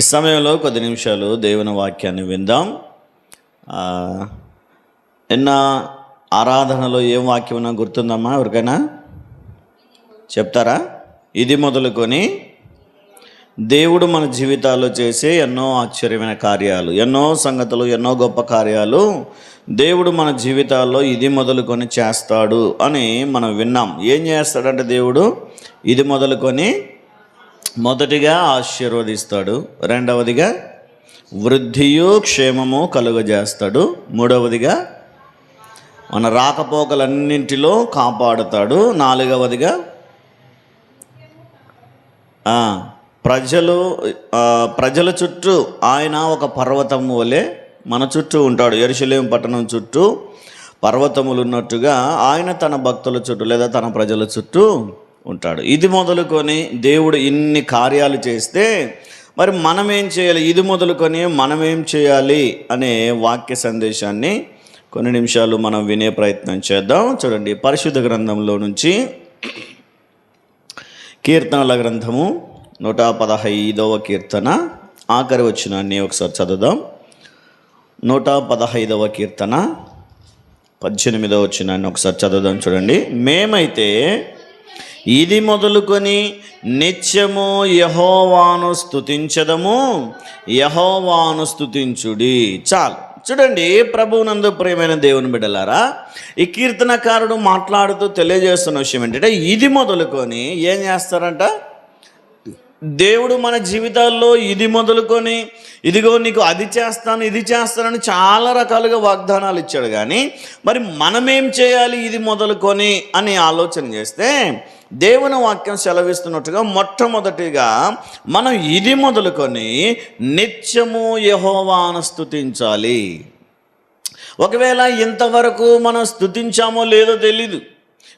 ఈ సమయంలో కొద్ది నిమిషాలు దేవుని వాక్యాన్ని విందాం. నిన్న ఆరాధనలో ఏం వాక్యం ఉన్నా గుర్తుందమ్మా ఎవరికైనా? చెప్తారా? ఇది మొదలుకొని దేవుడు మన జీవితాల్లో చేసే ఎన్నో ఆశ్చర్యమైన కార్యాలు ఎన్నో సంగతులు ఎన్నో గొప్ప కార్యాలు దేవుడు మన జీవితాల్లో ఇది మొదలుకొని చేస్తాడు అని మనం విన్నాం. ఏం చేస్తాడంటే దేవుడు? ఇది మొదలుకొని మొదటిగా ఆశీర్వదిస్తాడు రెండవదిగా వృద్ధియు క్షేమము కలుగజేస్తాడు మూడవదిగా మన రాకపోకలన్నింటిలో కాపాడుతాడు నాలుగవదిగా ప్రజలు ప్రజల చుట్టూ ఆయన ఒక పర్వతం వలె మన చుట్టూ ఉంటాడు ఎరుశలేం పట్టణం చుట్టూ పర్వతములు ఉన్నట్టుగా ఆయన తన భక్తుల చుట్టూ లేదా తన ప్రజల చుట్టూ ఉంటాడు. ఇది మొదలుకొని దేవుడు ఇన్ని కార్యాలు చేస్తే మరి మనం ఏం చేయాలి? ఇది మొదలుకొని మనం ఏం చేయాలి? అనే వాక్య సందేశాన్ని కొన్ని నిమిషాలు మనం వినే ప్రయత్నం చేద్దాం. చూడండి పరిశుద్ధ గ్రంథంలో నుంచి కీర్తనల గ్రంథము నూట పదహైదవ కీర్తన ఆఖరి వచ్చినాన్ని ఒకసారి చదువుదాం. నూట పదహైదవ కీర్తన పద్దెనిమిదవ వచ్చినాన్ని ఒకసారి చదువుదాం. చూడండి మేమైతే ఇది మొదలుకొని నిత్యము యహోవాను స్తుతించదము యహోవాను స్థుతించుడి చాలు. చూడండి ప్రభువునందు ప్రియమైన దేవుని బిడ్డలారా ఈ కీర్తనకారుడు మాట్లాడుతూ తెలియజేస్తున్న విషయం ఏంటంటే ఇది మొదలుకొని ఏం చేస్తారంట? దేవుడు మన జీవితాల్లో ఇది మొదలుకొని ఇదిగో నీకు అది చేస్తాను ఇది చేస్తానని చాలా రకాలుగా వాగ్దానాలు ఇచ్చాడు కానీ మరి మనమేం చేయాలి ఇది మొదలుకొని అని ఆలోచన చేస్తే దేవుని వాక్యం సెలవిస్తున్నట్టుగా మొట్టమొదటిగా మనం ఇది మొదలుకొని నిత్యము యహోవాను స్థుతించాలి ఒకవేళ ఇంతవరకు మనం స్తుతించామో లేదో తెలీదు.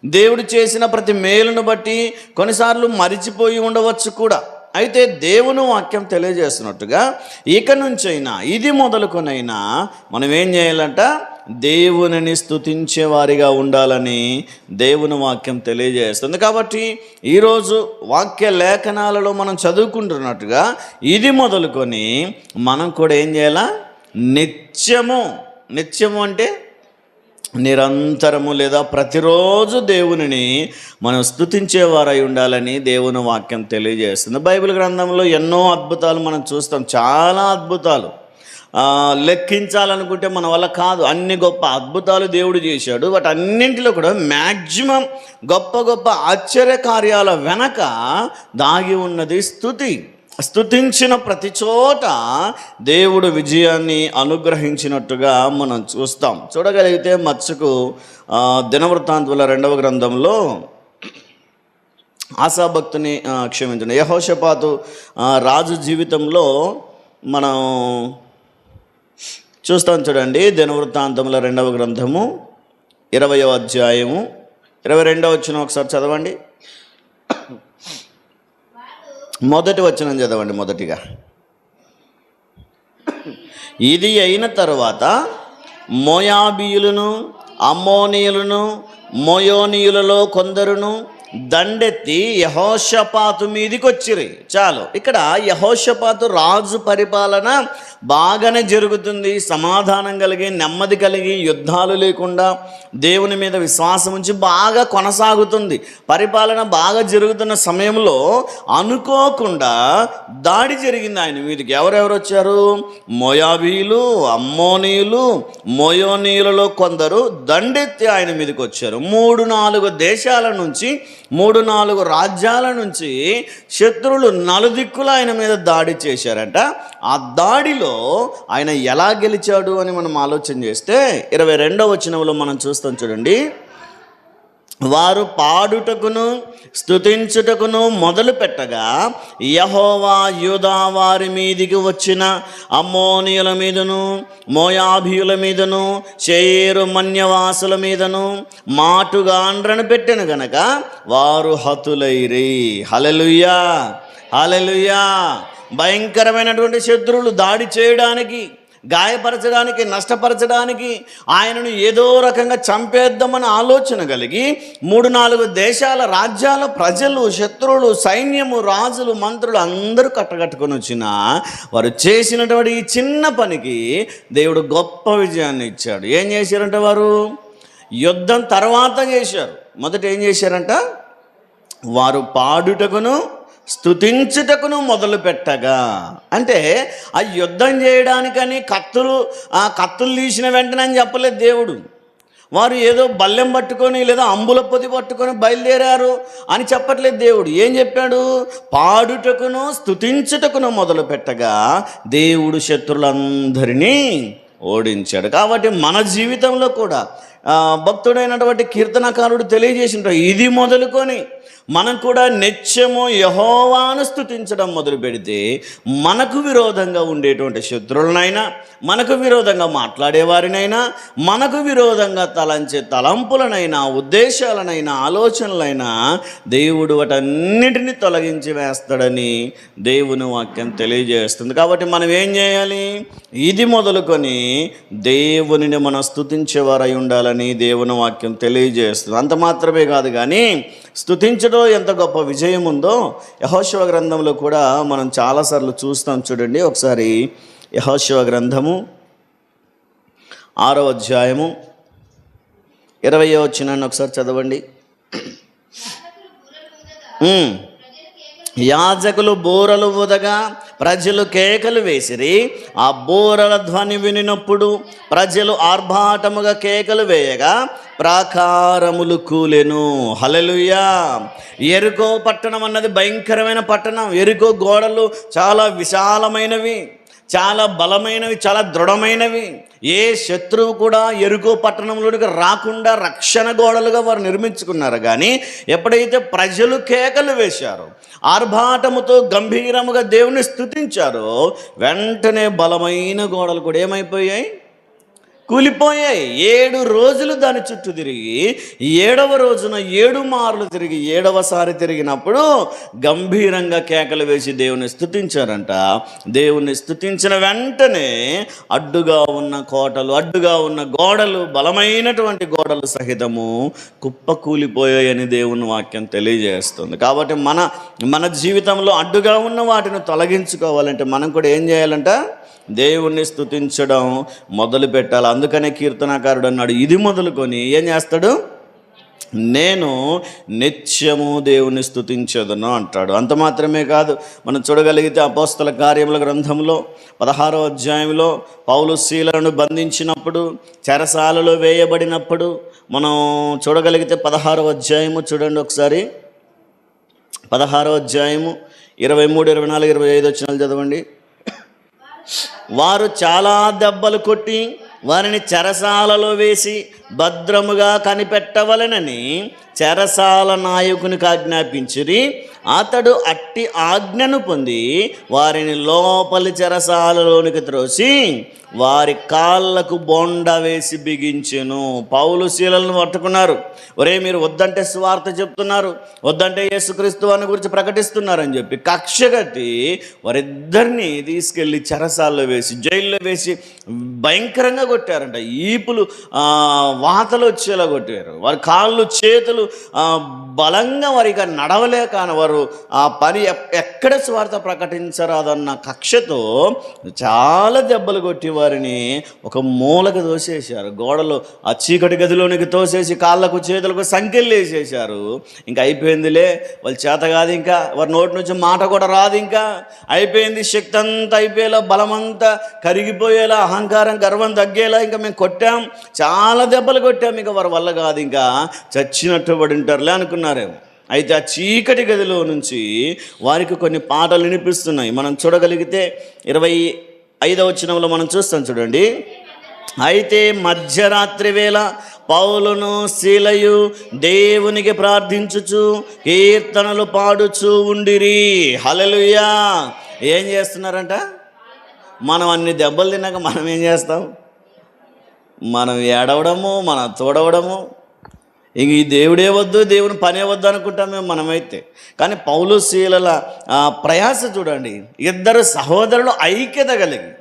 దేవుడు చేసిన ప్రతి మేలును బట్టి కొన్నిసార్లు మరిచిపోయి ఉండవచ్చు కూడా. అయితే దేవుని వాక్యం తెలియజేస్తున్నట్టుగా ఇక నుంచైనా ఇది మొదలుకొనైనా మనం ఏం చేయాలంట? దేవునిని స్థుతించేవారిగా ఉండాలని దేవుని వాక్యం తెలియజేస్తుంది. కాబట్టి ఈరోజు వాక్య లేఖనాలలో మనం చదువుకుంటున్నట్టుగా ఇది మొదలుకొని మనం కూడా ఏం చేయాలా? నిత్యము. నిత్యము అంటే నిరంతరము లేదా ప్రతిరోజు దేవునిని మనం స్తుతించేవారై ఉండాలని దేవుని వాక్యం తెలియజేస్తుంది. బైబిల్ గ్రంథంలో ఎన్నో అద్భుతాలు మనం చూస్తాం. చాలా అద్భుతాలు. లెక్కించాలనుకుంటే మన వల్ల కాదు. అన్ని గొప్ప అద్భుతాలు దేవుడు చేశాడు. వాటి అన్నింటిలో కూడా మ్యాక్సిమం గొప్ప గొప్ప ఆశ్చర్య కార్యాల వెనక దాగి ఉన్నది స్థుతి. స్థుతించిన ప్రతి చోట దేవుడు విజయాన్ని అనుగ్రహించినట్టుగా మనం చూస్తాం. చూడగలిగితే మత్స్యకు దినవృత్తాంతుల రెండవ గ్రంథంలో ఆశాభక్తుని ఆ, క్షమించండి. యహోషపాతు రాజు జీవితంలో మనం చూస్తాం చూడండి దినవృత్తాంతముల రెండవ గ్రంథము ఇరవయో అధ్యాయము ఇరవై రెండవ వచ్చిన ఒకసారి చదవండి. మొదటి వచ్చిన చదవండి మొదటిగా. ఇది అయిన తరువాత మోయాబీయులను అమ్మోనీయులను మోయోనీయులలో కొందరును దండెత్తి యహోషపాతు మీదికి వచ్చిరి చాలు. ఇక్కడ యహోషపాతు రాజు పరిపాలన బాగానే జరుగుతుంది. సమాధానం కలిగి నెమ్మది కలిగి యుద్ధాలు లేకుండా దేవుని మీద విశ్వాసం ఉంచి బాగా కొనసాగుతుంది. పరిపాలన బాగా జరుగుతున్న సమయంలో అనుకోకుండా దాడి జరిగింది ఆయన మీదకి. ఎవరెవరు వచ్చారు? మొయాబీలు అమ్మోనీయులు మొయోనీలలో కొందరు దండెత్తి ఆయన మీదకి వచ్చారు మూడు నాలుగు దేశాల నుంచి మూడు నాలుగు రాజ్యాల నుంచి శత్రువులు నలుదిక్కులు ఆయన మీద దాడి చేశారంట. ఆ దాడిలో ఆయన ఎలా గెలిచాడు అని మనం ఆలోచన చేస్తే ఇరవై రెండవ వచనంలో మనం చూస్తాం చూడండి. వారు పాడుటకును స్తుతించుటకును మొదలు పెట్టగా యహోవా యూదా వారి మీదికి వచ్చిన అమ్మోనియుల మీదను మోయాభియుల మీదను చేరు మన్యవాసుల మీదను మాటుగాండ్రను పెట్టెను గనక వారు హతులైరి. హలలుయా హలలుయా భయంకరమైనటువంటి శత్రువులు దాడి చేయడానికి గాయపరచడానికి నష్టపరచడానికి ఆయనను ఏదో రకంగా చంపేద్దామని ఆలోచన కలిగి మూడు నాలుగు దేశాల రాజ్యాల ప్రజలు శత్రువులు సైన్యము రాజులు మంత్రులు అందరూ కట్టగట్టుకొని వచ్చిన వారు చేసినటువంటి ఈ చిన్న పనికి దేవుడు గొప్ప విజయాన్ని ఇచ్చాడు. ఏం చేశారంటే వారు? యుద్ధం తర్వాత చేశారు. మొదట ఏం చేశారంట? వారు పాడుటకును స్తుతించుటకును మొదలు పెట్టగా. అంటే ఆ యుద్ధం చేయడానికని కత్తులు ఆ కత్తులు తీసిన వెంటనే అని చెప్పలేదు దేవుడు. వారు ఏదో బల్లెం పట్టుకొని లేదా అంబుల పొది పట్టుకొని బయలుదేరారు అని చెప్పట్లేదు దేవుడు. ఏం చెప్పాడు? పాడుటకును స్తుతించుటకును మొదలు పెట్టగా దేవుడు శత్రులందరినీ ఓడించాడు. కాబట్టి మన జీవితంలో కూడా భక్తుడైనటువంటి కీర్తనకారుడు తెలియజేసింటారు ఇది మొదలుకొని మనం కూడా నిత్యము యహోవాను స్థుతించడం మొదలు పెడితే మనకు విరోధంగా ఉండేటువంటి శత్రువులనైనా మనకు విరోధంగా మాట్లాడేవారినైనా మనకు విరోధంగా తలంచే తలంపులనైనా ఉద్దేశాలనైనా ఆలోచనలైనా దేవుడు వాటన్నిటిని తొలగించి వేస్తాడని దేవుని వాక్యం తెలియజేస్తుంది. కాబట్టి మనం ఏం చేయాలి? ఇది మొదలుకొని దేవునిని మనం స్థుతించేవారై ఉండాలని దేవుని వాక్యం తెలియజేస్తుంది. అంత మాత్రమే కాదు కానీ స్థుతించడం ఎంత గొప్ప విజయం ఉందో యహోశివ గ్రంథంలో కూడా మనం చాలాసార్లు చూస్తాం చూడండి ఒకసారి యహోశివ గ్రంథము ఆరో అధ్యాయము ఇరవయో వచ్చినాన్ని ఒకసారి చదవండి. యాజకులు బూరలు ఊదగా ప్రజలు కేకలు వేసిరి ఆ బూరల ధ్వని వినినప్పుడు ప్రజలు ఆర్భాటముగా కేకలు వేయగా ప్రాకారములు కూలెను. హలలుయా ఎరుకో పట్టణం అన్నది భయంకరమైన పట్టణం. ఎరుకో గోడలు చాలా విశాలమైనవి. చాలా బలమైనవి చాలా దృఢమైనవి. ఏ శత్రువు కూడా ఎరుకో పట్టణంలోనికి రాకుండా రక్షణ గోడలుగా వారు నిర్మించుకున్నారు. కానీ ఎప్పుడైతే ప్రజలు కేకలు వేశారో ఆర్భాటముతో గంభీరముగా దేవుని స్థుతించారో వెంటనే బలమైన గోడలు కూడా ఏమైపోయాయి? కూలిపోయాయి ఏడు రోజులు దాని చుట్టూ తిరిగి ఏడవ రోజున ఏడు మార్లు తిరిగి ఏడవసారి తిరిగినప్పుడు గంభీరంగా కేకలు వేసి దేవుని స్థుతించారంట దేవుని స్థుతించిన వెంటనే అడ్డుగా ఉన్న కోటలు అడ్డుగా ఉన్న గోడలు బలమైనటువంటి గోడలు సహితము కుప్ప కూలిపోయాయని దేవుని వాక్యం తెలియజేస్తుంది. కాబట్టి మన మన జీవితంలో అడ్డుగా ఉన్న వాటిని తొలగించుకోవాలంటే మనం కూడా ఏం చేయాలంటే? దేవుణ్ణి స్థుతించడం మొదలు పెట్టాలి. అందుకనే కీర్తనాకారుడు అన్నాడు ఇది మొదలుకొని ఏం చేస్తాడు? నేను నిత్యము దేవుని స్తుతించదును అంటాడు. అంత మాత్రమే కాదు మనం చూడగలిగితే అపోస్తల కార్యముల గ్రంథంలో పదహారో అధ్యాయంలో పౌలు శీలను బంధించినప్పుడు చెరసాలలో వేయబడినప్పుడు మనం చూడగలిగితే పదహారో అధ్యాయము చూడండి ఒకసారి. పదహారో అధ్యాయము ఇరవై మూడు ఇరవై నాలుగు ఇరవై ఐదు వచ్చినాలు చదవండి. వారు చాలా దెబ్బలు కొట్టి వారిని చెరసాలలో వేసి భద్రముగా కనిపెట్టవలనని చెరసాల నాయకునికి ఆజ్ఞాపించిరి. అతడు అట్టి ఆజ్ఞను పొంది వారిని లోపలి చెరసాలలోనికి త్రోసి వారి కాళ్ళకు బొండ వేసి బిగించెను. పౌలు శీలను పట్టుకున్నారు. ఒరే మీరు వద్దంటే స్వార్థ చెప్తున్నారు. వద్దంటే యేసుక్రీస్తు అని గురించి ప్రకటిస్తున్నారని చెప్పి కక్ష కట్టి వారిద్దరిని తీసుకెళ్ళి చెరసాల్లో వేసి జైల్లో వేసి భయంకరంగా కొట్టారంట. ఈపులు వాతలు వచ్చేలా కొట్టారు. వారి కాళ్ళు చేతులు బలంగా వారికి నడవలే వారు ఆ పని ఎక్కడ స్వార్థ ప్రకటించరాదన్న కక్షతో చాలా దెబ్బలు కొట్టి వారిని ఒక మూలకు తోసేశారు. గోడలు ఆ చీకటి గదిలోనికి తోసేసి కాళ్ళకు చేతులకు సంఖ్యలు వేసేసారు ఇంకా అయిపోయిందిలే వాళ్ళ చేత కాదు ఇంకా వారి నోటి నుంచి మాట కూడా రాదు ఇంకా. అయిపోయింది శక్తి అంతా అయిపోయేలా బలమంతా కరిగిపోయేలా అహంకారం గర్వం తగ్గేలా ఇంకా మేము కొట్టాం. చాలా దెబ్బలు కొట్టాం ఇంకా వారి వల్ల కాదు ఇంకా. చచ్చినట్టు పడి ఉంటారులే ఉన్నారేమో. అయితే ఆ చీకటి గదిలో నుంచి వారికి కొన్ని పాటలు వినిపిస్తున్నాయి. మనం చూడగలిగితే ఇరవై ఐదవ వచనంలో మనం చూస్తాం చూడండి. అయితే మధ్యరాత్రి వేళ పౌలను శీలయు దేవునికి ప్రార్థించుచు కీర్తనలు పాడుచు ఉండిరి. హలలుయా ఏం చేస్తున్నారంట? మనం అన్ని దెబ్బలు తిన్నాక మనం ఏం చేస్తాం? మనం ఏడవడము మనం చూడవడము ఇంక ఈ దేవుడే వద్దు దేవుని పనే వద్దు అనుకుంటాం మేము మనమైతే. కానీ పౌలు శీలల ప్రయాస చూడండి. ఇద్దరు సహోదరులు ఐక్యత కలిగి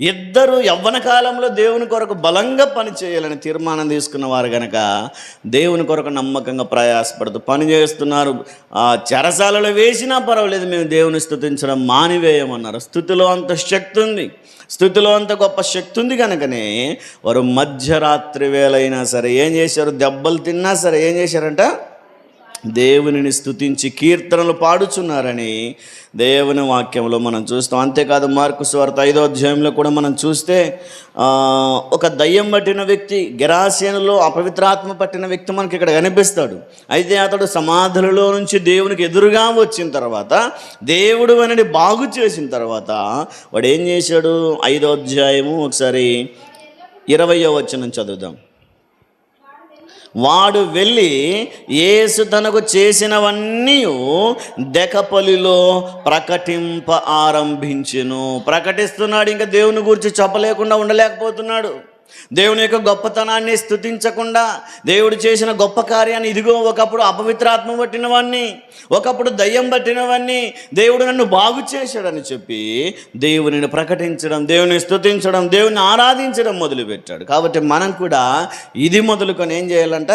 ఇద్దరు యవ్వన కాలంలో దేవుని కొరకు బలంగా పని చేయాలని తీర్మానం తీసుకున్న వారు గనక దేవుని కొరకు నమ్మకంగా ప్రయాసపడుతూ పని చేస్తున్నారు. ఆ చెరసాలలో వేసినా పర్వాలేదు మేము దేవుని స్థుతించడం మానివేయమన్నారు. స్థుతిలో అంత శక్తి ఉంది. స్థుతిలో అంత గొప్ప శక్తి ఉంది కనుకనే వారు మధ్యరాత్రి వేళైనా సరే ఏం చేశారు? దెబ్బలు తిన్నా సరే ఏం చేశారంట? దేవునిని స్థుతించి కీర్తనలు పాడుచున్నారని దేవుని వాక్యంలో మనం చూస్తాం. అంతేకాదు మార్కు స్వార్థ ఐదో అధ్యాయంలో కూడా మనం చూస్తే ఒక దయ్యం పట్టిన వ్యక్తి గిరాసేనలో అపవిత్రాత్మ పట్టిన వ్యక్తి మనకి ఇక్కడ కనిపిస్తాడు. అయితే అతడు సమాధులలో నుంచి దేవునికి ఎదురుగా వచ్చిన తర్వాత దేవుడు అనేది బాగు చేసిన తర్వాత వాడు ఏం చేశాడు? ఐదో అధ్యాయము ఒకసారి ఇరవయో వచనం చదువుదాం. వాడు వెళ్ళి యేసు తనకు చేసినవన్నీ దెకపలిలో ప్రకటింప ఆరంభించెను. ప్రకటిస్తున్నాడు ఇంకా దేవుని గురించి చెప్పలేకుండా ఉండలేకపోతున్నాడు. దేవుని యొక్క గొప్పతనాన్ని స్థుతించకుండా దేవుడు చేసిన గొప్ప కార్యాన్ని ఇదిగో ఒకప్పుడు అపవిత్రాత్మ పట్టిన వాణ్ణి ఒకప్పుడు దయ్యం పట్టినవన్నీ దేవుడు నన్ను బాగు చేశాడని చెప్పి దేవునిని ప్రకటించడం దేవుని స్థుతించడం దేవుని ఆరాధించడం మొదలుపెట్టాడు. కాబట్టి మనం కూడా ఇది మొదలుకొని ఏం చేయాలంట?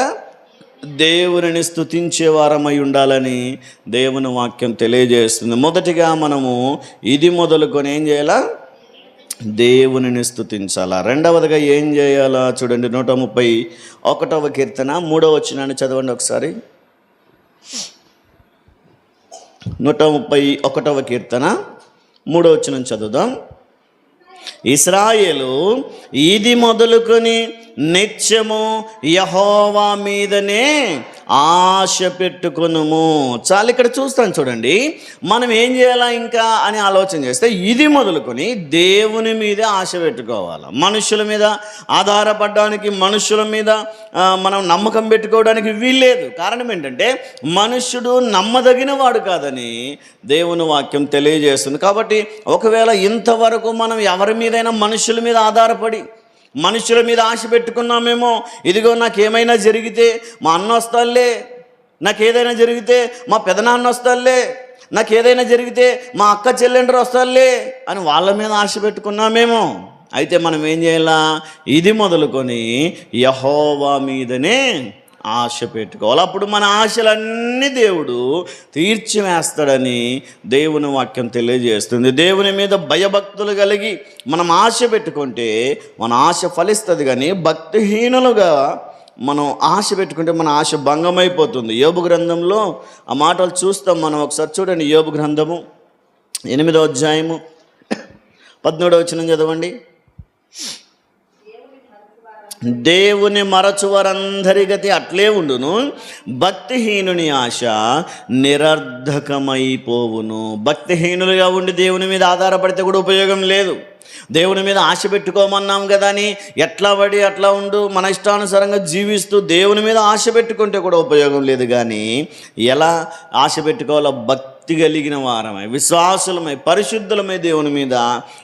దేవునిని స్థుతించే వారమై ఉండాలని దేవుని వాక్యం తెలియజేస్తుంది. మొదటిగా మనము ఇది మొదలుకొని ఏం చేయాలా? దేవునిని స్థుతించాలా రెండవదిగా ఏం చేయాలా? చూడండి నూట ముప్పై ఒకటవ కీర్తన మూడవ వచ్చినాన్ని చదవండి ఒకసారి. నూట ముప్పై ఒకటవ కీర్తన మూడవ వచ్చిన చదువుదాం. ఇస్రాయేలు ఇది మొదలుకొని నిత్యము యహోవా మీదనే ఆశ పెట్టుకునుము. చాలు ఇక్కడ చూస్తాను చూడండి. మనం ఏం చేయాలా ఇంకా అని ఆలోచన చేస్తే ఇది మొదలుకొని దేవుని మీదే ఆశ పెట్టుకోవాలి. మనుషుల మీద ఆధారపడడానికి మనుషుల మీద మనం నమ్మకం పెట్టుకోవడానికి వీల్లేదు. కారణం ఏంటంటే మనుష్యుడు నమ్మదగిన వాడు కాదని దేవుని వాక్యం తెలియజేస్తుంది. కాబట్టి ఒకవేళ ఇంతవరకు మనం ఎవరి మీదైనా మనుషుల మీద ఆధారపడి మనుషుల మీద ఆశ పెట్టుకున్నామేమో. ఇదిగో నాకేమైనా జరిగితే మా అన్న వస్తాలే నాకు ఏదైనా జరిగితే మా పెదనాన్న వస్తాలే నాకు ఏదైనా జరిగితే మా అక్క చెల్లెండ్రు వస్తాలే అని వాళ్ళ మీద ఆశ పెట్టుకున్నామేమో. అయితే మనం ఏం చేయాలా? ఇది మొదలుకొని యహోవా మీదనే ఆశ పెట్టుకోవాలి. అప్పుడు మన ఆశలన్నీ దేవుడు తీర్చివేస్తాడని దేవుని వాక్యం తెలియజేస్తుంది. దేవుని మీద భయభక్తులు కలిగి మనం ఆశ పెట్టుకుంటే మన ఆశ ఫలిస్తుంది కానీ భక్తిహీనులుగా మనం ఆశ పెట్టుకుంటే మన ఆశ భంగమైపోతుంది. యోబు గ్రంథంలో ఆ మాటలు చూస్తాం మనం ఒకసారి చూడండి యోబు గ్రంథము. ఎనిమిదో అధ్యాయము. పద్మూడవ వచ్చినం చదవండి. దేవుని మరచు వారందరి గతి అట్లే ఉండును. భక్తిహీనుని ఆశ నిరర్ధకమైపోవును. భక్తిహీనులుగా ఉండి దేవుని మీద ఆధారపడితే కూడా ఉపయోగం లేదు. దేవుని మీద ఆశ పెట్టుకోమన్నాం కదా అని ఎట్లా పడి అట్లా ఉండు మన ఇష్టానుసారంగా జీవిస్తూ దేవుని మీద ఆశ పెట్టుకుంటే కూడా ఉపయోగం లేదు కానీ ఎలా ఆశ పెట్టుకోవాలో భక్తి భక్తి కలిగిన వారమై విశ్వాసులమై పరిశుద్ధులమై దేవుని మీద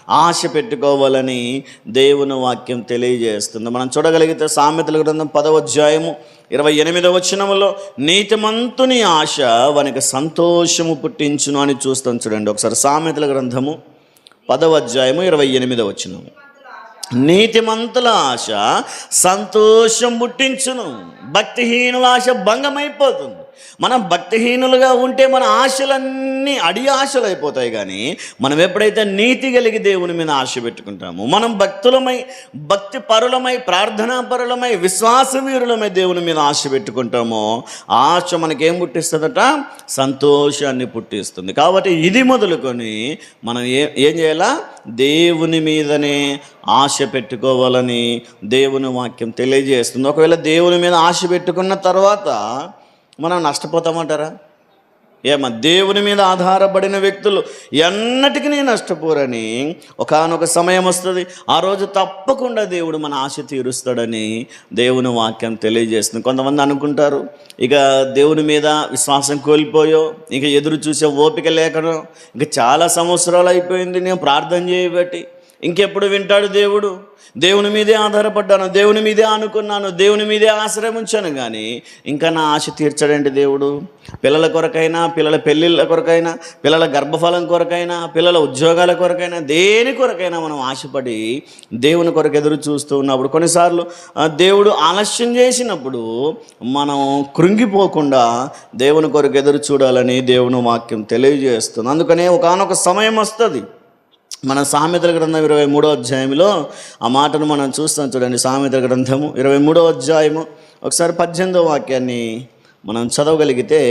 ఆశ పెట్టుకోవాలని దేవుని వాక్యం తెలియజేస్తుంది. మనం చూడగలిగితే సామెతల గ్రంథం పదవ అధ్యాయము ఇరవై ఎనిమిదవ వచనంలో నీతిమంతుని ఆశ వానికి సంతోషము పుట్టించును అని చూస్తాం చూడండి. ఒకసారి సామెతల గ్రంథము పదవ అధ్యాయము ఇరవై ఎనిమిదవ వచనము. నీతిమంతుల ఆశ సంతోషం పుట్టించును భక్తిహీనుల ఆశ భంగమైపోతుంది. మనం భక్తిహీనులుగా ఉంటే మన ఆశలన్నీ అడి ఆశలు అయిపోతాయి కానీ మనం ఎప్పుడైతే నీతి కలిగి దేవుని మీద ఆశ పెట్టుకుంటామో మనం భక్తులమై భక్తి పరులమై ప్రార్థనా పరులమై విశ్వాసవీరులమై దేవుని మీద ఆశ పెట్టుకుంటామో ఆశ మనకేం పుట్టిస్తుందట? సంతోషాన్ని పుట్టిస్తుంది. కాబట్టి ఇది మొదలుకొని మనం ఏ ఏం చేయాలా? దేవుని మీదనే ఆశ పెట్టుకోవాలని దేవుని వాక్యం తెలియజేస్తుంది. ఒకవేళ దేవుని మీద ఆశ పెట్టుకున్న తర్వాత మనం నష్టపోతామంటారా? ఏమ దేవుని మీద ఆధారపడిన వ్యక్తులు ఎన్నటికీ నష్టపోరని ఒకానొక సమయం వస్తుంది. ఆ రోజు తప్పకుండా దేవుడు మన ఆశ తీరుస్తాడని దేవుని వాక్యం తెలియజేస్తుంది. కొంతమంది అనుకుంటారు ఇక దేవుని మీద విశ్వాసం కోల్పోయో ఇక ఎదురు చూసే ఓపిక లేకనో ఇక చాలా సంవత్సరాలు అయిపోయింది నేను ప్రార్థన చేయబట్టి ఇంకెప్పుడు వింటాడు దేవుడు? దేవుని మీదే ఆధారపడ్డాను దేవుని మీదే అనుకున్నాను దేవుని మీదే ఆశ్రయం ఉంచాను కానీ ఇంకా నా ఆశ తీర్చడండి దేవుడు. పిల్లల కొరకైనా పిల్లల పెళ్ళిళ్ళ కొరకైనా పిల్లల గర్భఫలం కొరకైనా పిల్లల ఉద్యోగాల కొరకైనా దేని కొరకైనా మనం ఆశపడి దేవుని కొరకు ఎదురు చూస్తూ ఉన్నప్పుడు కొన్నిసార్లు దేవుడు ఆలస్యం చేసినప్పుడు మనం కృంగిపోకుండా దేవుని కొరకు ఎదురు చూడాలని దేవుని వాక్యం తెలియజేస్తుంది. అందుకనే ఒకనొక సమయం వస్తుంది. మన సామెతల గ్రంథం ఇరవై మూడో అధ్యాయంలో ఆ మాటను మనం చూస్తాం చూడండి సామెతల గ్రంథము ఇరవై మూడో అధ్యాయము. ఒకసారి పద్దెనిమిదో వాక్యాన్ని మనం చదవగలిగితే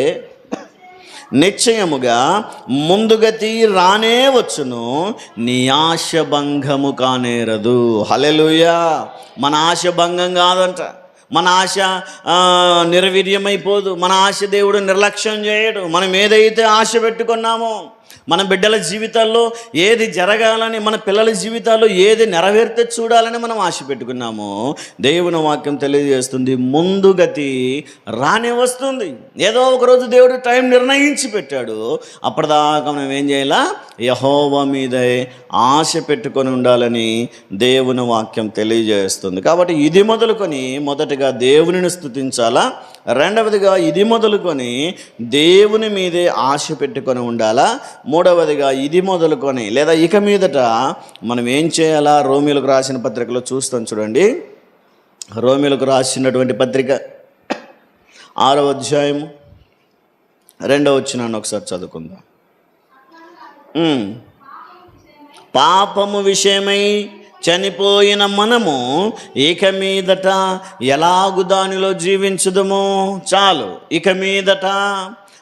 నిశ్చయముగా ముందుగతి రానే వచ్చును నీ ఆశ భంగము కానేరదు. హలెలుయా మన ఆశ భంగం కాదంట. మన ఆశ నిర్వీర్యమైపోదు. మన ఆశ దేవుడు నిర్లక్ష్యం చేయడు. మనం ఏదైతే ఆశ పెట్టుకున్నామో మన బిడ్డల జీవితాల్లో ఏది జరగాలని మన పిల్లల జీవితాల్లో ఏది నెరవేర్తే చూడాలని మనం ఆశ పెట్టుకున్నామో దేవుని వాక్యం తెలియజేస్తుంది. ముందుగతి రానే వస్తుంది. ఏదో ఒక రోజు దేవుడు టైం నిర్ణయించి పెట్టాడు. అప్పటిదాకా మనం ఏం చేయాలా? యహోవ మీదే ఆశ పెట్టుకొని ఉండాలని దేవుని వాక్యం తెలియజేస్తుంది. కాబట్టి ఇది మొదలుకొని మొదటగా దేవునిని స్థుతించాలా? రెండవదిగా ఇది మొదలుకొని దేవుని మీదే ఆశ పెట్టుకొని ఉండాలా? మూడవదిగా ఇది మొదలుకొని లేదా ఇక మీదట మనం ఏం చేయాలా? రోమిలకు రాసిన పత్రికలో చూస్తాం చూడండి. రోమిలకు రాసినటువంటి పత్రిక ఆరో అధ్యాయం రెండవ వచ్చినాన్ని ఒకసారి చదువుకుందాం. పాపము విషయమై చనిపోయిన మనము ఇక మీదట ఎలాగు దానిలో జీవించదము? చాలు ఇక మీదట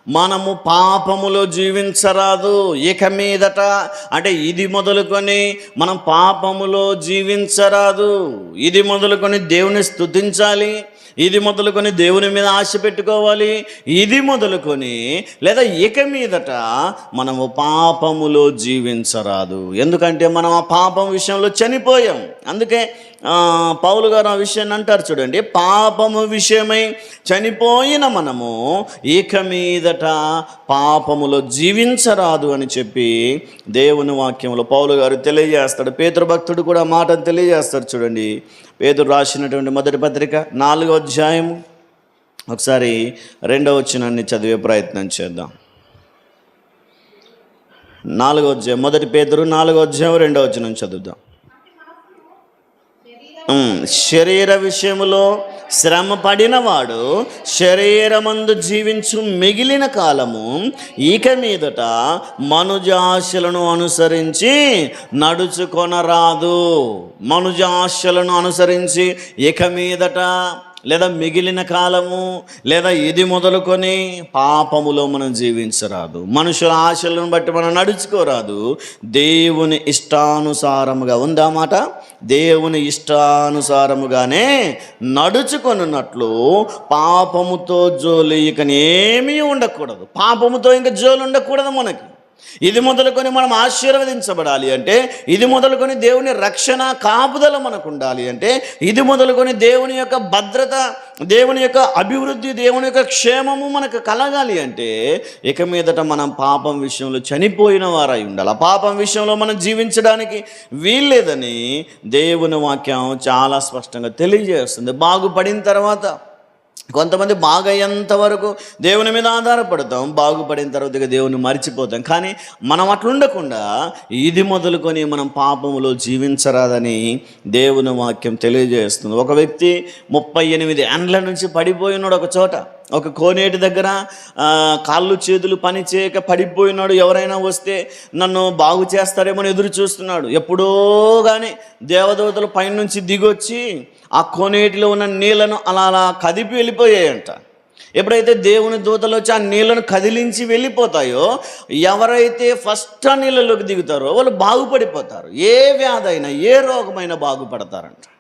మనము పాపములో జీవించరాదు ఇక మీదట. అంటే ఇది మొదలుకొని మనం పాపములో జీవించరాదు. ఇది మొదలుకొని దేవుని స్తుతించాలి ఇది మొదలుకొని దేవుని మీద ఆశ పెట్టుకోవాలి ఇది మొదలుకొని లేదా ఇక మీదట మనము పాపములో జీవించరాదు. ఎందుకంటే మనం ఆ పాపం విషయంలో చనిపోయాం. అందుకే ఆ, పౌలు గారు ఆ విషయాన్ని అంటారు చూడండి పాపము విషయమై చనిపోయిన మనము ఇక మీదట పాపములో జీవించరాదు అని చెప్పి దేవుని వాక్యంలో పౌలు గారు తెలియజేస్తాడు. పేతృభక్తుడు కూడా ఆ మాటను తెలియజేస్తాడు చూడండి. పేదరు రాసినటువంటి మొదటి పత్రిక నాలుగో అధ్యాయము. ఒకసారి రెండవ వచ్చినాన్ని చదివే ప్రయత్నం చేద్దాం. నాలుగో అధ్యాయం మొదటి పేదరు నాలుగో అధ్యాయం రెండవ వచ్చినాన్ని చదువుదాం. శరీర విషయంలో శ్రమ పడినవాడు శరీరమందు జీవించు మిగిలిన కాలము ఇక మీదట మనుజాశలను అనుసరించి నడుచుకొనరాదు. మనుజాశలను అనుసరించి ఇక మీదట లేదా మిగిలిన కాలము లేదా ఇది మొదలుకొని పాపములో మనం జీవించరాదు. మనుషుల ఆశలను బట్టి మనం నడుచుకోరాదు. దేవుని ఇష్టానుసారముగా ఉందా మాట? దేవుని ఇష్టానుసారముగానే నడుచుకొనున్నట్లు పాపముతో జోలి ఇక ఏమీ ఉండకూడదు. పాపముతో ఇంకా జోలు ఉండకూడదు మనకి. ఇది మొదలుకొని మనం ఆశీర్వదించబడాలి అంటే ఇది మొదలుకొని దేవుని రక్షణ కాపుదల మనకు ఉండాలి అంటే ఇది మొదలుకొని దేవుని యొక్క భద్రత దేవుని యొక్క అభివృద్ధి దేవుని యొక్క క్షేమము మనకు కలగాలి అంటే ఇక మీదట మనం పాపం విషయంలో చనిపోయిన వారై ఉండాలి. ఆ పాపం విషయంలో మనం జీవించడానికి వీల్లేదని దేవుని వాక్యం చాలా స్పష్టంగా తెలియజేస్తుంది. బాగుపడిన తర్వాత కొంతమంది బాగయ్యేంత వరకు దేవుని మీద ఆధారపడతాం. బాగుపడిన తర్వాత ఇక దేవుని మర్చిపోతాం. కానీ మనం అట్లుండకుండా ఇది మొదలుకొని మనం పాపములో జీవించరాదని దేవుని వాక్యం తెలియజేస్తుంది. ఒక వ్యక్తి ముప్పై ఎనిమిది ఏండ్ల నుంచి పడిపోయినాడు ఒక చోట. ఒక కోనేటి దగ్గర కాళ్ళు చేతులు పని చేయక పడిపోయినాడు. ఎవరైనా వస్తే నన్ను బాగు చేస్తారేమో అని ఎదురు చూస్తున్నాడు. ఎప్పుడో కానీ దేవదేవతలు పైనుంచి దిగొచ్చి ఆ కోనేటిలో ఉన్న నీళ్ళను అలా అలా కదిపి వెళ్ళిపోయాయంట. ఎప్పుడైతే దేవుని దూతలు వచ్చి ఆ నీళ్ళను కదిలించి వెళ్ళిపోతాయో ఎవరైతే ఫస్ట్ ఆ నీళ్ళలోకి దిగుతారో వాళ్ళు బాగుపడిపోతారు. ఏ వ్యాధైనా ఏ రోగమైనా బాగుపడతారంట.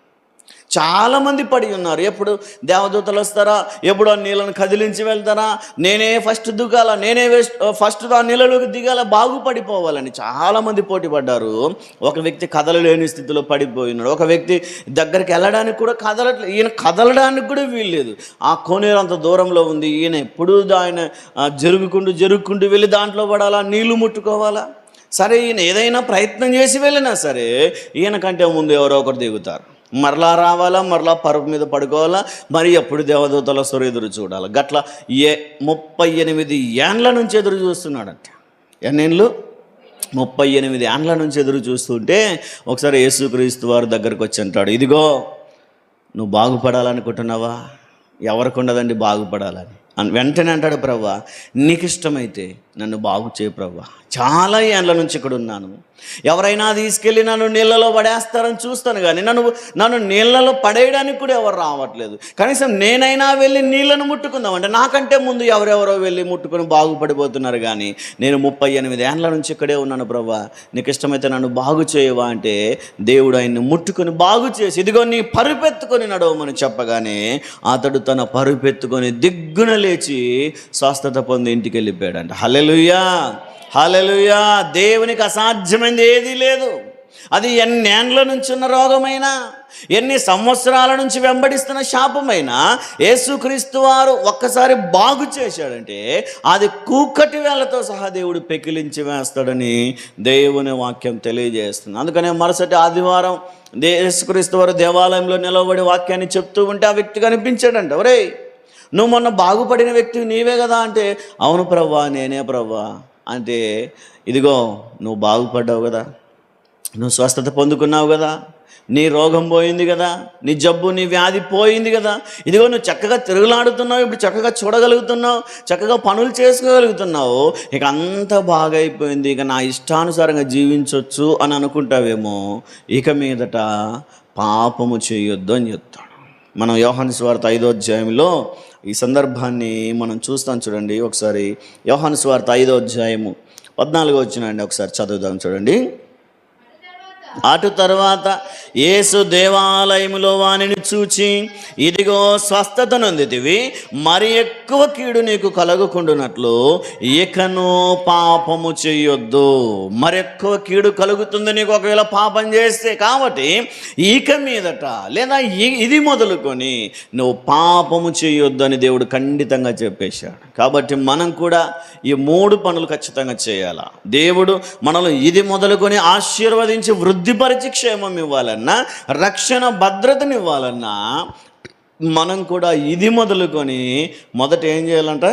చాలామంది పడి ఉన్నారు. ఎప్పుడు దేవదూతలు వస్తారా? ఎప్పుడు ఆ నీళ్ళను కదిలించి వెళ్తారా? నేనే ఫస్ట్ దిగాల నేనే వేస్ట్ ఫస్ట్ ఆ నీళ్ళలోకి దిగాల బాగుపడిపోవాలని చాలామంది పోటీ పడ్డారు. ఒక వ్యక్తి కదలలేని స్థితిలో పడిపోయినాడు. ఒక వ్యక్తి దగ్గరికి వెళ్ళడానికి కూడా కదలట్లేదు ఈయన కదలడానికి కూడా వీల్లేదు ఆ కోనేరు అంత దూరంలో ఉంది. ఈయన ఎప్పుడు ఆయన జరుగుకుంటూ జరుగుకుంటూ వెళ్ళి దాంట్లో పడాలా? నీళ్ళు ముట్టుకోవాలా? సరే ఈయన ఏదైనా ప్రయత్నం చేసి వెళ్ళినా సరే ఈయన కంటే ముందు ఎవరో ఒకరు దిగుతారు. మరలా రావాలా? మరలా పరుపు మీద పడుకోవాలా? మరి ఎప్పుడు దేవదూతల స్వర ఎదురు చూడాలి? గట్ల ఏ ముప్పై ఎనిమిది ఏండ్ల నుంచి ఎదురు చూస్తున్నాడంట. ఎన్నేళ్ళు ముప్పై ఎనిమిది ఏండ్ల నుంచి ఎదురు చూస్తుంటే ఒకసారి యేసుక్రీస్తు వారి దగ్గరకు వచ్చి అంటాడు ఇదిగో నువ్వు బాగుపడాలనుకుంటున్నావా? ఎవరికి ఉండదండి బాగుపడాలని? అని వెంటనే అంటాడు ప్రవ్వా నీకు ఇష్టమైతే నన్ను బాగు చేయ ప్రవ్వా. చాలా ఏళ్ళ నుంచి ఇక్కడ ఉన్నాను. ఎవరైనా తీసుకెళ్ళి నన్ను నీళ్ళలో పడేస్తారని చూస్తాను కానీ నన్ను నన్ను నీళ్ళలో పడేయడానికి కూడా ఎవరు రావట్లేదు. కనీసం నేనైనా వెళ్ళి నీళ్ళను ముట్టుకుందామంటే నాకంటే ముందు ఎవరెవరో వెళ్ళి ముట్టుకొని బాగుపడిపోతున్నారు కానీ నేను ముప్పై ఎనిమిది ఏళ్ళ నుంచి ఇక్కడే ఉన్నాను ప్రభా నీకు ఇష్టమైతే నన్ను బాగు చేయవా అంటే దేవుడు ఆయన్ని ముట్టుకొని బాగు చేసి ఇదిగో నీ పరుపెత్తుకొని నడవమని చెప్పగానే అతడు తన పరుపెత్తుకొని దిగ్గున లేచి స్వస్థత పొంది ఇంటికి వెళ్ళిపోయాడంట. హలెలుయ్యా హలెలుయా దేవునికి అసాధ్యమైంది ఏదీ లేదు. అది ఎన్నేండ్ల నుంచి ఉన్న రోగమైనా ఎన్ని సంవత్సరాల నుంచి వెంబడిస్తున్న శాపమైనా యేసుక్రీస్తు వారు ఒక్కసారి బాగు చేశాడంటే అది కూకటి వేళ్ళతో సహా దేవుడు పెకిలించి వేస్తాడని దేవుని వాక్యం తెలియజేస్తుంది. అందుకనే మరుసటి ఆదివారం యేసుక్రీస్తు వారు దేవాలయంలో నిలబడి వాక్యాన్ని చెప్తూ ఉంటే ఆ వ్యక్తి కనిపించాడంట. ఒరే నువ్వు మొన్న బాగుపడిన వ్యక్తి నీవే కదా అంటే అవును ప్రవ్వా నేనే ప్రవ్వా. అంటే ఇదిగో నువ్వు బాగుపడ్డావు కదా. నువ్వు స్వస్థత పొందుకున్నావు కదా. నీ రోగం పోయింది కదా. నీ జబ్బు నీ వ్యాధి పోయింది కదా. ఇదిగో నువ్వు చక్కగా తిరుగులాడుతున్నావు ఇప్పుడు చక్కగా చూడగలుగుతున్నావు చక్కగా పనులు చేసుకోగలుగుతున్నావు. ఇక అంత బాగా అయిపోయింది ఇక నా ఇష్టానుసారంగా జీవించవచ్చు అని అనుకుంటావేమో. ఇక మీదట పాపము చేయొద్దు అని చెప్తాడు. మనం యోహాను స్వార్త ఐదో అధ్యాయంలో ఈ సందర్భాన్ని మనం చూస్తాం చూడండి. ఒకసారి యోహాను స్వార్త ఐదో అధ్యాయము పద్నాలుగో వచ్చినండి ఒకసారి చదువుదాం చూడండి. అటు తర్వాత యేసు దేవాలయములో వానిని చూచి ఇదిగో స్వస్థత నొందితివి మరి ఎక్కువ కీడు నీకు కలుగుకుండునట్లు ఇకను పాపము చేయొద్దు మరెక్కువ కీడు కలుగుతుంది నీకు ఒకవేళ పాపం చేస్తే కాబట్టి ఇక మీదట లేదా ఇ- ఇది మొదలుకొని నువ్వు పాపము చేయొద్దు అని దేవుడు ఖండితంగా చెప్పేశాడు. కాబట్టి మనం కూడా ఈ మూడు పనులు ఖచ్చితంగా చేయాలా? దేవుడు మనల్ని ఇది మొదలుకొని ఆశీర్వదించి వృద్ధి వృద్ధిపరిచి క్షేమం ఇవ్వాలన్నా రక్షణ భద్రతనివ్వాలన్నా మనం కూడా ఇది మొదలుకొని మొదట ఏం చేయాలంట?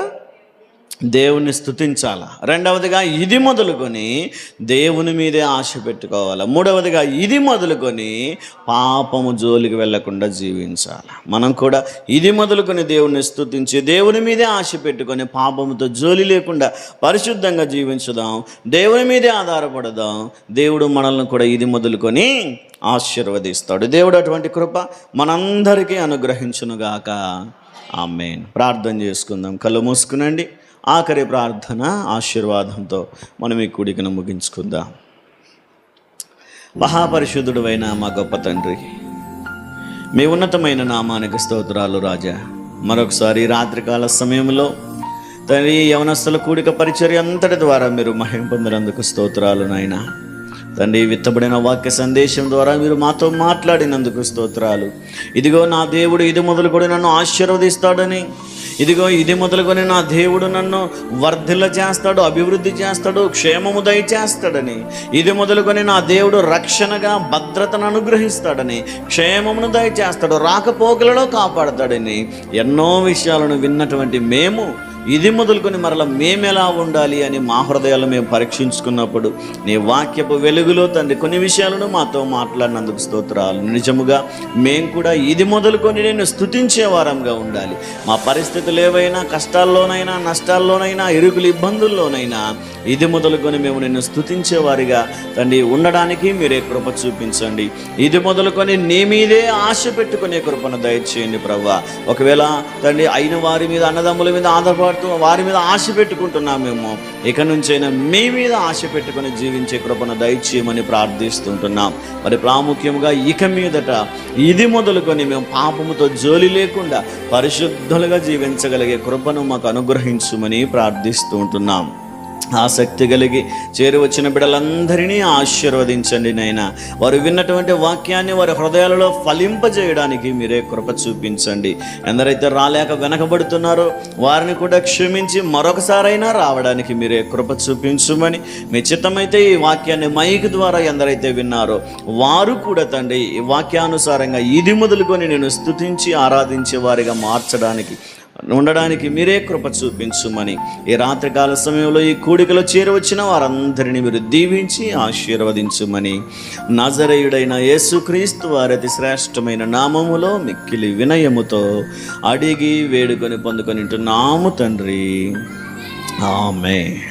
దేవుణ్ణి స్థుతించాల రెండవదిగా ఇది మొదలుకొని దేవుని మీదే ఆశ పెట్టుకోవాలి? మూడవదిగా ఇది మొదలుకొని పాపము జోలికి వెళ్ళకుండా జీవించాలి? మనం కూడా ఇది మొదలుకొని దేవుణ్ణి స్థుతించి దేవుని మీదే ఆశ పెట్టుకొని పాపముతో జోలి లేకుండా పరిశుద్ధంగా జీవించుదాం. దేవుని మీదే ఆధారపడదాం. దేవుడు మనల్ని కూడా ఇది మొదలుకొని ఆశీర్వదిస్తాడు. దేవుడు అటువంటి కృప మనందరికీ అనుగ్రహించునుగాక. ఆమెన్. ప్రార్థన చేసుకుందాం. కళ్ళు మూసుకునండి. ఆఖరి ప్రార్థన ఆశీర్వాదంతో మనం ఈ కూడికను ముగించుకుందాం. మహాపరిశుద్ధుడు అయిన మా గొప్ప తండ్రి మీ ఉన్నతమైన నామానికి స్తోత్రాలు రాజా. మరొకసారి రాత్రికాల సమయంలో తండ్రి యవనస్తుల కూడిక పరిచర్య అంతటి ద్వారా మీరు మహిం పొందినందుకు స్తోత్రాలు నాయన. తండ్రి విత్తబడిన వాక్య సందేశం ద్వారా మీరు మాతో మాట్లాడినందుకు స్తోత్రాలు. ఇదిగో నా దేవుడు ఇది మొదలుకొని నన్ను ఆశీర్వదిస్తాడని. ఇదిగో ఇది మొదలుకొని నా దేవుడు నన్ను వర్ధిల్ల చేస్తాడు అభివృద్ధి చేస్తాడు క్షేమము దయచేస్తాడని. ఇది మొదలుకొని నా దేవుడు రక్షణగా భద్రతను అనుగ్రహిస్తాడని క్షేమమును దయచేస్తాడు రాకపోకలలో కాపాడతాడని. ఎన్నో విషయాలను విన్నటువంటి మేము ఇది మొదలుకొని మరల మేమెలా ఉండాలి అని మా హృదయాలు మేము పరీక్షించుకున్నప్పుడు నీ వాక్యపు వెలుగులో తండ్రి కొన్ని విషయాలను మాతో మాట్లాడినందుకు స్తోత్రాలు. నిజముగా మేము కూడా ఇది మొదలుకొని నేను స్థుతించే వారంగా ఉండాలి. మా పరిస్థితులు ఏవైనా కష్టాల్లోనైనా నష్టాల్లోనైనా ఇరుకులు ఇబ్బందుల్లోనైనా ఇది మొదలుకొని మేము నిన్ను స్థుతించేవారిగా తండ్రి ఉండడానికి మీరే కృప చూపించండి. ఇది మొదలుకొని నీ మీదే ఆశ పెట్టుకునే కృపను దయచేయండి ప్రవ్వా ఒకవేళ తండ్రి అయిన వారి మీద అన్నదమ్ముల మీద ఆధారపడుతూ వారి మీద ఆశ పెట్టుకుంటున్నామేమో. ఇక నుంచైనా మీ మీద ఆశ పెట్టుకుని జీవించే కృపను దయచేయమని ప్రార్థిస్తుంటున్నాం. మరి ప్రాముఖ్యంగా ఇక మీదట ఇది మొదలుకొని మేము పాపముతో జోలి లేకుండా పరిశుద్ధులుగా జీవించగలిగే కృపను మాకు అనుగ్రహించుమని ప్రార్థిస్తూ ఉంటున్నాం. ఆసక్తి కలిగి చేరువచ్చిన బిడ్డలందరినీ ఆశీర్వదించండి నైనా వారు విన్నటువంటి వాక్యాన్ని వారి హృదయాలలో ఫలింపజేయడానికి మీరే కృప చూపించండి. ఎందరైతే రాలేక వెనకబడుతున్నారో వారిని కూడా క్షమించి మరొకసారైనా రావడానికి మీరే కృప చూపించుమని మీ చిత్తమైతే ఈ వాక్యాన్ని మైక్ ద్వారా ఎందరైతే విన్నారో వారు కూడా తండ్రి ఈ వాక్యానుసారంగా ఇది మొదలుకొని నేను స్తుతించి ఆరాధించే వారిగా మార్చడానికి ఉండడానికి మీరే కృప చూపించుమని. ఈ రాత్రికాల సమయంలో ఈ కూడికలో చేరవచ్చిన వారందరినీ మీరు దీవించి ఆశీర్వదించుమని. నజరయుడైన యేసుక్రీస్తు వారి అతి శ్రేష్టమైన నామములో మిక్కిలి వినయముతో అడిగి వేడుకొని పొందుకొని నాము తండ్రి. ఆమె